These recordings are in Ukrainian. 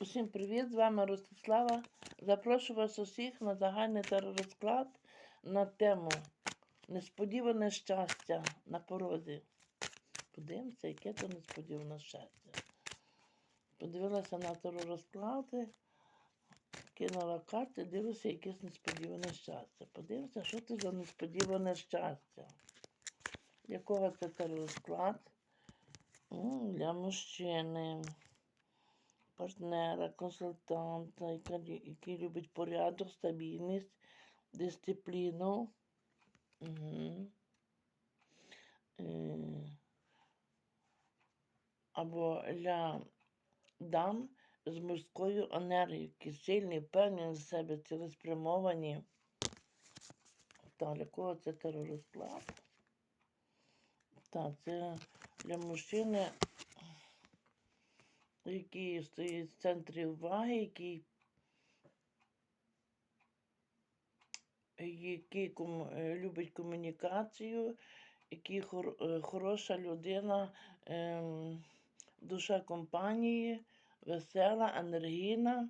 Усім привіт! З вами Ростислава. Запрошую вас усіх на загальний теророзклад на тему Несподіване щастя на порозі. Подивимося, яке то несподіване щастя. Подивилася на теророзклади, кинула карти, дивлюся, якесь несподіване щастя. Подивимося, що це за несподіване щастя. Якого це теророзклад? Для мужчини партнера, консультанта, який любить порядок, стабільність, дисципліну. Угу. Або для дам з мужською енергією, які сильні, впевнені в себе, цілеспрямовані. Так, для кого це теророзклад? Так, це для мужчини який стоїть в центрі уваги, який, який ком, е, любить комунікацію, який хор, е, хороша людина, ем, душа компанії, весела, енергійна.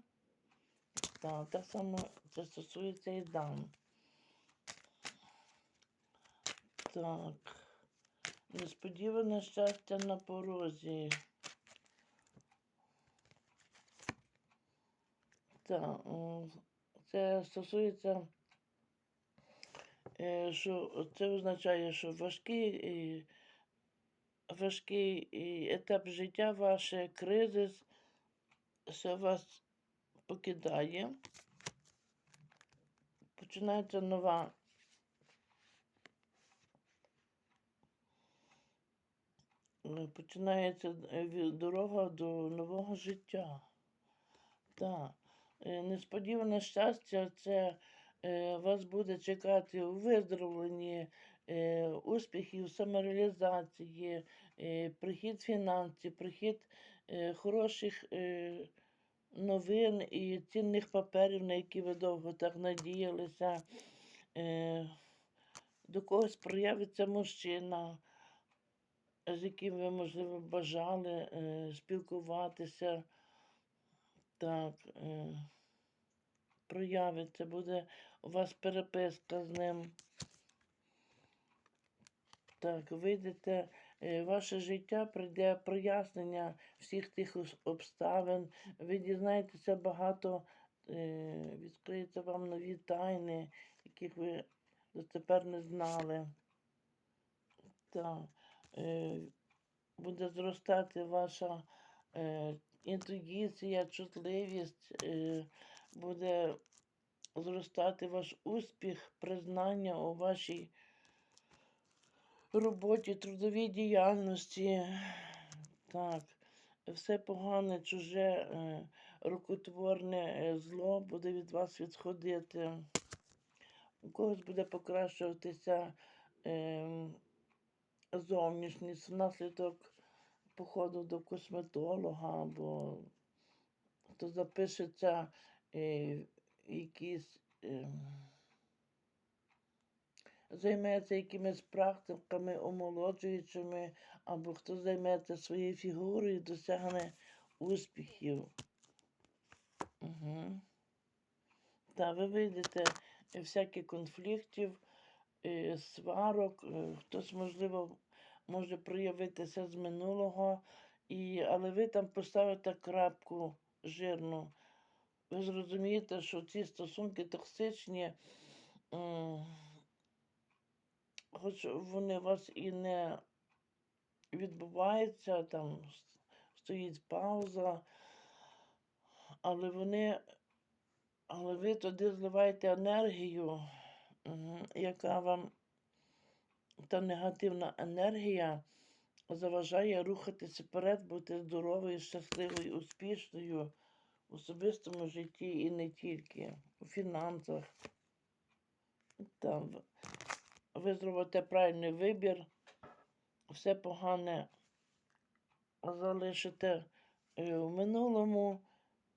Так, так само це стосується і дам. Так. Несподіване щастя на порозі. Так, це стосується, е, що це означає, що важкий, важкий етап життя ваше, кризис, все вас покидає. Починається нова. е, Починається е, дорога до нового життя. Так. Е, Несподіване щастя це е, вас буде чекати у виздоровленні, е, успіхів, самореалізації, прихід фінансів, прихід хороших новин і цінних паперів, на які ви довго так надіялися. До когось проявиться мужчина, з яким ви, можливо, бажали спілкуватися. Так, е, проявиться, буде у вас переписка з ним. Так, вийдете, е, ваше життя прийде прояснення всіх тих обставин. Ви дізнаєтеся багато, е, відкриються вам нові тайни, яких ви дотепер не знали. Так, е, буде зростати ваша інтуїція, чутливість, е, буде зростати ваш успіх, признання у вашій роботі, трудовій діяльності. Так, все погане, чуже, е, рукотворне е, зло буде від вас відходити. У когось буде покращуватися е, зовнішність внаслідок походу до косметолога, або хто запишеться е, якісь. Е, займеться якимись практиками омолоджуючими, або хто займеться своєю фігурою і досягне успіхів. Угу. Та ви вийдете всяких конфліктів, е, сварок, е, хтось, можливо, може проявитися з минулого, і, але ви там поставите крапку жирну. Ви зрозумієте, що ці стосунки токсичні. хоч вони у вас і не відбуваються, там стоїть пауза, але вони, але ви туди зливаєте енергію, яка вам, та негативна енергія заважає рухатися вперед, бути здоровою, щасливою, успішною в особистому житті і не тільки, у фінансах. Там ви зробите правильний вибір, все погане залишите е, в минулому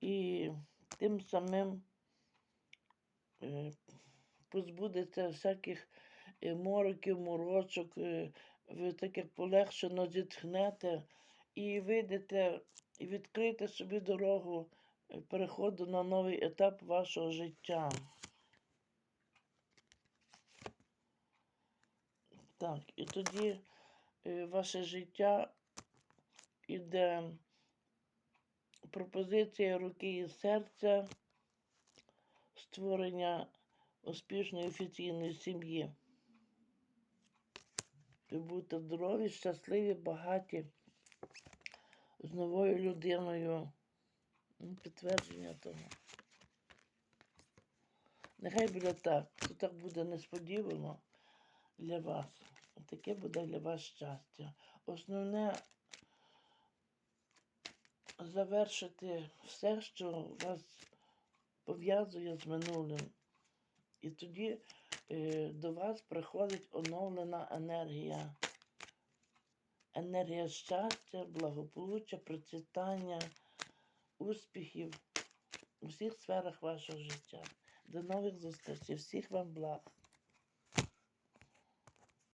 і тим самим е, позбудеться всяких мороків, морочок, е, ви так як полегшено зітхнете і вийдете, і відкрите собі дорогу е, переходу на новий етап вашого життя. Так, і тоді е, ваше життя іде пропозиція руки і серця створення успішної офіційної сім'ї. Ви здорові, щасливі, багаті, з новою людиною. Ну, підтвердження того. Нехай буде так. Це так буде несподівано для вас. Таке буде для вас щастя. Основне завершити все, що вас пов'язує з минулим. І тоді до вас приходить оновлена енергія. Енергія щастя, благополуччя, процвітання, успіхів у всіх сферах вашого життя. До нових зустрічей, всіх вам благ.